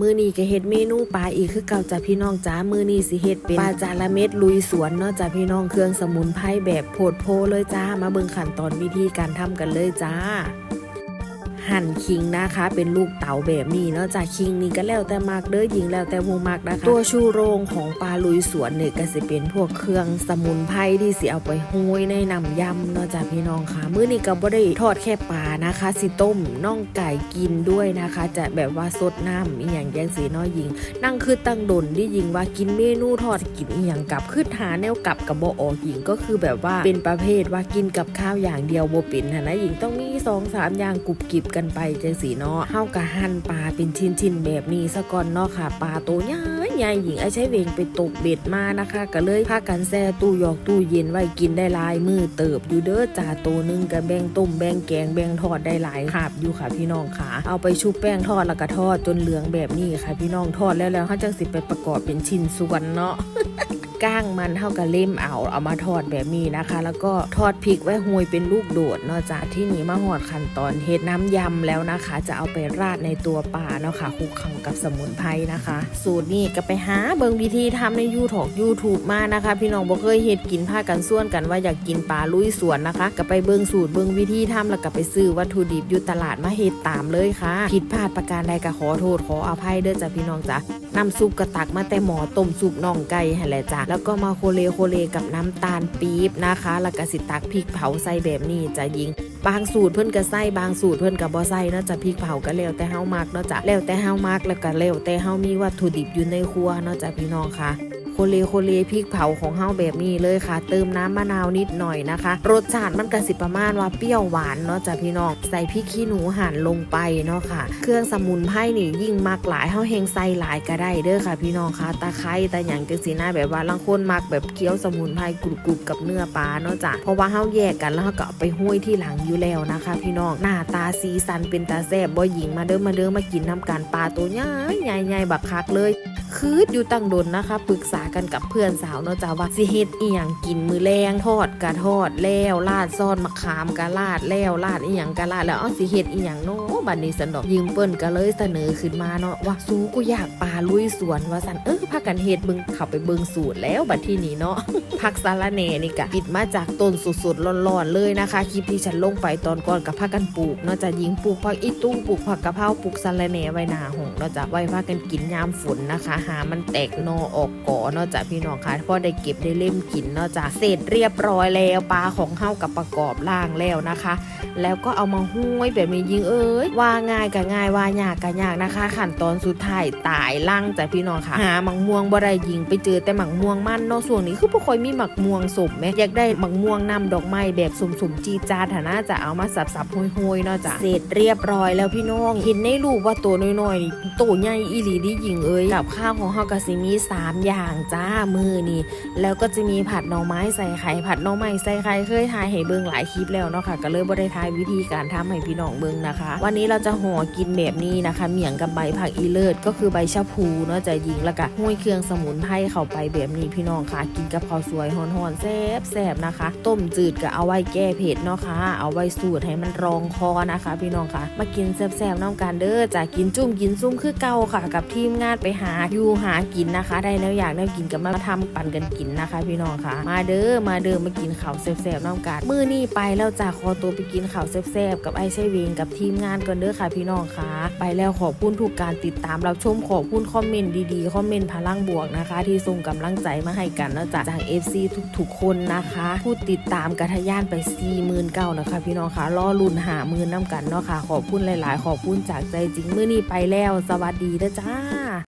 มือนี้ก็เฮ็ดเมนูปลาอีกคือเก่าจ้ะพี่น้องจ้ามือนี้สิเฮ็ดเป็นปลาจาระเม็ดลุยสวนเนาะจ้ะพี่น้องเครื่องสมุนไพรแบบโพดโพเลยจ้า มาเบิ่งขั้นตอนวิธีการทำกันเลยจ้า หั่นคิงนะคะ เป็นลูกเต๋าแบบนี้เนาะจากคิงนี่ก็แล้วแต่มักเด้อยิงแล้วแต่วงมักนะคะ ตัวชูโรงของปลาลุยสวนเนี่ยก็สิเป็นพวกเครื่องสมุนไพรที่สิเอาไปห้อยในน้ำยำเนาะจ้ะพี่น้องค่ะมื้อนี้ก็บ่ได้ทอดแค่ปลานะคะ สิต้มน่องไก่กินด้วยนะคะ จะแบบว่าสดน้ำอีหยังแยงสีน้อยยิง นั่งคือตั้งดนที่ยิงว่ากินเมนูทอดกินอีหยังกับคือหาแนวกลับกับบ่ออกหญิงก็คือแบบว่าเป็นประเภทว่ากินกับข้าวอย่างเดียวบ่เป็นหั้นนะหญิงต้องมีสองสามอย่างกรุบกริบกันไปจังสีเนาะเฮากะหั่นปลาเป็นชิ้นๆแบบนี้ซะก่อนเนาะค่ะ ปลาตัวใหญ่ใหญ่หญิงไอ้ใช้เวงไปตกเบ็ดมานะคะ ก็เลยพากันแซ่ตู้หยอกตู้เย็นไว้กินได้ลายมือเติบอยู่เด้อจ่าตัวหนึงก็แบ่งต้มแบ่งแกงแบ่งทอดได้หลายคาบอยู่ค่ะพี่น้องค่ะ เอาไปชุบแป้งทอดแล้วก็ทอดจนเหลืองแบบนี้ค่ะ พี่น้องทอดแล้วแล้วเขาจังสิไปประกอบเป็นชิ้นส่วนเนาะ ก้างมันเท่ากับเล่มเอาเอามาทอดแบบนี้นะคะ แล้วก็ทอดพริกไว้หวยเป็นลูกโดดเนอกจากที่นี้มาหอดขั้นตอนเฮ็ดน้ำยำแล้วนะคะ จะเอาไปราดในตัวปลาเนาะค่ะคลุกเคล้ากับสมุนไพรนะคะ สูตรนี้ก็ไปหาเบิ่งวิธีทำในยูทอกยูทูบมานะคะ พี่น้องบ่เคยเฮ็ดกินผ้ากันส่วนกันว่าอยากกินปลาลุยสวนนะคะ ก็ไปเบิ่งสูตรเบิ่งวิธีทำแล้วก็ไปซื้อวัตถุดิบอยู่ตลาดมาเฮ็ดตามเลยค่ะผิดพลาดประการใดก็ขอโทษขออภัยเด้อจ้ะพี่น้องจ้ะน้ำซุปกระตักมาแต่หมอต้มซุปน่องไก่หั่นแหละจ้ะแล้วก็มาโคเลโคเลกับน้ำตาลปี๊บนะคะ แล้วก็สิตักพริกเผาใส่แบบนี้จะยิง บางสูตรเพื่อนก็ใส่บางสูตรเพื่อนก็บ่ใส่เนาะจ้ะพริกเผาก็แล้วแต่เฮามักเนาะจ้ะแล้วแต่เฮามักแล้วก็แล้วแต่เฮามีวัตถุดิบอยู่ในครัวเนาะจ้ะพี่น้องค่ะ โคเลโคเลพริกเผาของเฮาแบบนี้เลยค่ะ เติมน้ำมะนาวนิดหน่อยนะคะ รสชาติมันก็สิประมาณว่าเปรี้ยวหวานเนาะจ้ะพี่น้องใส่พริกขี้หนูหั่นลงไปเนาะค่ะ เครื่องสมุนไพรนี่ยิ่งมักหลายเฮาเฮงใส่หลายก็ได้เด้อค่ะ พี่น้องค่ะตะไคร้ตะหยังจังสีหน้าแบบว่าลางคนมักแบบเคี้ยวสมุนไพรกรุบๆกับเนื้อปลาเนาะจ้ะเพราะว่าเฮาแยกกันแล้วเฮาก็ไปห้อยที่หลังอยู่แล้วนะคะ พี่น้องหน้าตาสีสันเป็นตาแซ่บบ่หญิงมาเด้อมาเด้อมากินน้ำกันปลาตัวใหญ่ใหญ่ๆบักคักเลยคืดอยู่ตั้งดนนะคะปรึกษากันกับเพื่อนสาวเนาะจ้าว่าสิเฮ็ดอีหยังกินมือแรงทอดกะทอดแล้วลาดซ่อนมะขามกะลาดแล้วลาดอีหยังกะลาดแล้วเอาสิเฮ็ดอีหยังเนาะบัดนี้สนดอกยืมเปิ้นก็เลยเสนอขึ้นมาเนาะว่าสู้กูอยากปลาลุยสวนว่าสันเออพากันเฮ็ดเบิ่งเข้าไปเบิ่งสูตรแล้วบัดที่นี้เนาะผักสาระแหน่นี่กะปิดมาจากต้นสดๆร้อนๆเลยนะคะคลิปที่ฉันลงไปตอนก่อนกับพากันปลูกเนาะจะยิงปลูกผักอีตู้ปลูกผักกะเพราปลูกสาระแหน่ไว้หน้าหงเนาะจะไว้พากันกินยามฝนนะคะหามันแตกนอออกก่อเนาะจ้ะพี่น้องค่ะพอได้เก็บได้เล่มกินเนาะจ้ะเสร็จเรียบร้อยแล้วปลาของเฮากับประกอบล่างแล้วนะคะ แล้วก็เอามาห้อยแบบนี้ยิงเอ้ยว่าง่ายก็ง่ายว่ายากก็ยากนะคะ ขั้นตอนสุดท้ายตายล่างจ้ะพี่น้องค่ะ หาหมักม่วงบ่ได้ยิงไปเจอแต่หมักม่วงมันนาะส่วนนี้คือบ่ค่อยมีหมักม่วงสมแม่อยากได้หมักม่วงนำดอกไม้แบบสมๆจีจาฐานะจะเอามาสับๆห้อยๆเนาะจ้ะเสร็จเรียบร้อยแล้วพี่น้องเห็นในรูปว่าตัวน้อยๆนี่ตัวใหญ่อีหลีดิยิงเอ้ยกับข้าวของเฮาก็สิมีสามอย่างจ้ามือนี่ แล้วก็จะมีผัดหน่อไม้ใส่ไข่ผัดหน่อไม้ใส่ไข่เคยทายให้เบิ่งหลายคลิปแล้วเนาะค่ะ ก็เลยบ่ได้ทายวิธีการทำให้พี่น้องเบิ่งนะคะ วันนี้เราจะห่อกินแบบนี้นะคะ เหมี่ยงกับใบผักอีเลิศก็คือใบชะพูเนาะจะยิงแล้วก็ห้อยเครื่องสมุนไพรเข้าไปแบบนี้พี่น้องค่ะ กินกับข้าวสวยฮ้อนๆแซ่บๆนะคะ ต้มจืดก็เอาไว้แก้เผ็ดเนาะค่ะ เอาไว้สูตรให้มันรองคอนะคะ พี่น้องค่ะ มากินแซ่บๆน้ำกันเด้อจะกินจุ่มกินซุ่มคือเก่าค่ะ กับทีมงานไปหาอยู่หากินนะคะ ได้แล้วอยากได้กินกับมาทำปั่นกันกินนะคะ พี่น้องค่ะ มาเด้อมาเด้อมากินข้าวแซ่บๆน้ำกันมื้อนี้ไปแล้วจ้าขอตัวไปกินข้าวแซ่บๆกับไอ้ใช่เวงกับทีมงานก่อนเด้อค่ะ พี่น้องค่ะ ไปแล้วขอบคุณทุกการติดตามรับชมขอบคุณคอมเมนต์ดีๆคอมเมนต์พลังบวกนะคะ ที่ส่งกำลังใจมาให้กันแล้วจากจาก FC ทุกๆคนนะคะผู้ติดตามกระทะย่านไป4 0 0 0 0นะคะ พี่น้องค่ะรอลุ่นหามือน้ำกันเนาะค่ะ ขอบคุณหลาย ๆ ขอบคุณจากใจจริงมื้อนี้ไปแล้ว สวัสดีเด้อจ้า